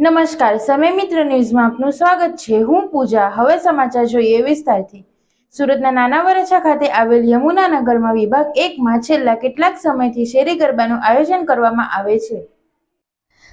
નમસ્કાર, સમય મિત્ર ન્યૂઝમાં આપનું સ્વાગત છે. હું પૂજા. હવે સમાચાર જોઈએ વિસ્તારથી. સુરતના નાના વરછા ખાતે આવેલ યમુના નગરમાં વિભાગ એકમાં છેલ્લા કેટલાક સમયથી શેરી ગરબાનું આયોજન કરવામાં આવે છે.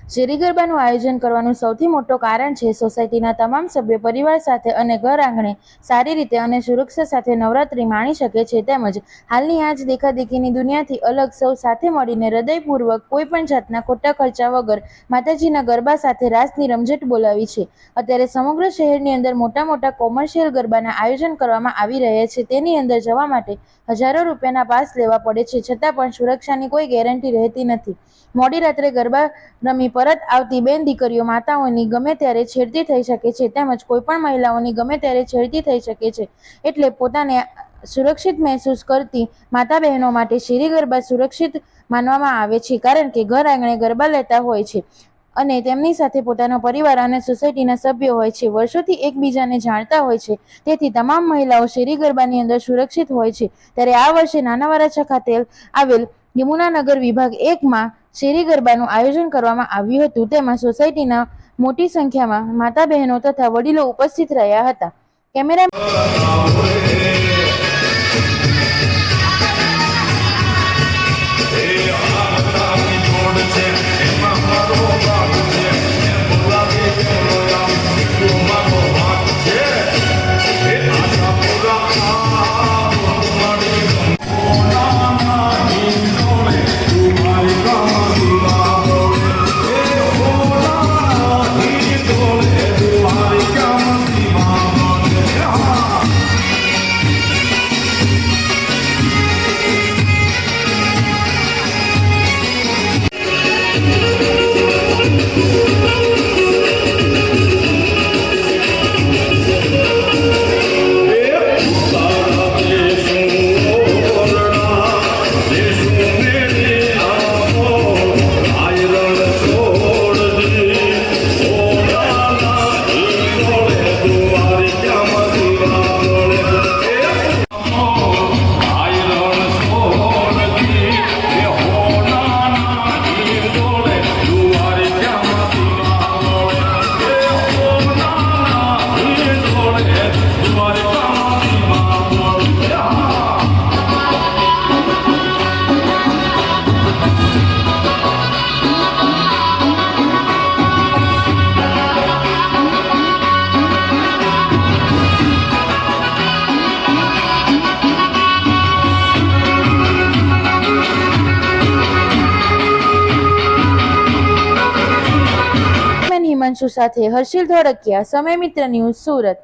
શેરી ગરબાનું આયોજન કરવાનું સૌથી મોટું કારણ છે સોસાયટીના તમામ સભ્યો પરિવાર સાથે અને ઘર આંગણે સારી રીતે અને સુરક્ષા સાથે નવરાત્રિ માણી શકે છે તેમજ હાલની આજ દેખાદેખીની દુનિયાથી અલગ સૌ સાથે મળીને હૃદયપૂર્વક કોઈ પણ જાતના ખોટા ખર્ચા વગર માતાજીના ગરબા સાથે રાસની રમઝટ બોલાવી છે. અત્યારે સમગ્ર શહેરની અંદર મોટા મોટા કોમર્શિયલ ગરબાના આયોજન કરવામાં આવી રહ્યા છે. તેની અંદર જવા માટે હજારો રૂપિયાના પાસ લેવા પડે છે છતાં પણ સુરક્ષાની કોઈ ગેરંટી રહેતી નથી. મોડી રાત્રે ગરબા રમી પરત આવતી બેન દીકરીઓ માતાઓની ગમે ત્યારે છેડતી થઈ શકે છે તેમજ કોઈ પણ મહિલાઓની ગમે ત્યારે છેડતી થઈ શકે છે એટલે પોતાને સુરક્ષિત મહેસૂસ કરતી માતા બહેનો માટે શેરી ગરબા સુરક્ષિત માનવામાં આવે છે કારણ કે ઘર આંગણે ગરબા લેતા હોય છે અને તેમની સાથે પોતાનો પરિવાર અને સોસાયટીના સભ્યો હોય છે. વર્ષોથી એકબીજાને જાણતા હોય છે. તેથી તમામ મહિલાઓ શેરી ગરબાની અંદર સુરક્ષિત હોય છે. ત્યારે આ વર્ષે નાના વરાછા ખાતે આવેલ યમુનાનગર વિભાગ એકમાં શેરી ગરબાનું આયોજન કરવામાં આવ્યું હતું. તેમાં સોસાયટીના મોટી સંખ્યામાં માતા બહેનો તથા વડીલો ઉપસ્થિત રહ્યા હતા. Camera Thank you. હિમાંશુ સાથે હર્ષિલ ધોળકિયા સમય મિત્ર ન્યૂઝ સુરત.